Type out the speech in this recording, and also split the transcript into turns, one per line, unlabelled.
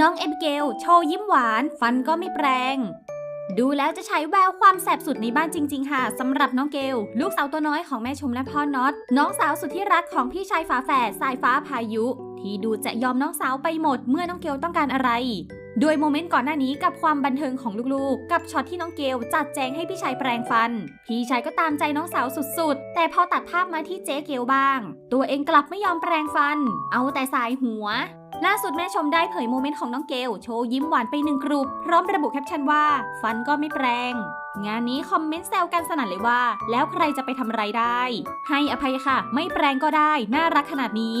น้องเอบิเกล โชว์ยิ้มหวาน ฟันก็ไม่แปรง ดูแล้วจะใช้แววความแสบสุดในบ้านจริง ๆ ค่ะสำหรับน้องเกล ลูกสาวตัวน้อยของแม่ชมและพ่อน็อต น้องสาวสุดที่รักของพี่ชายฝาแฝดสายฟ้าพายุ ที่ดูจะยอมน้องสาวไปหมดเมื่อน้องเกลต้องการอะไรโดยโมเมนต์ก่อนหน้านี้กับความบันเทิงของลูกๆ กับช็อตที่น้องเกลจัดแจงให้พี่ชายแปรงฟัน พี่ชายก็ตามใจน้องสาวสุดๆ แต่พอตัดภาพมาที่เจ๊เกลบ้าง ตัวเองกลับไม่ยอมแปรงฟัน เอาแต่สายหัว ล่าสุดแม่ชมได้เผยโมเมนต์ของน้องเกล โชว์ยิ้มหวานไปหนึ่งกรุปพร้อมระบุแคปชั่นว่า ฟันก็ไม่แปลงงานนี้คอมเมนต์แซวกันสนั่นเลยว่า แล้วใครจะไปทำไรได้ ให้อภัยค่ะ ไม่แปลงก็ได้ น่ารักขนาดนี้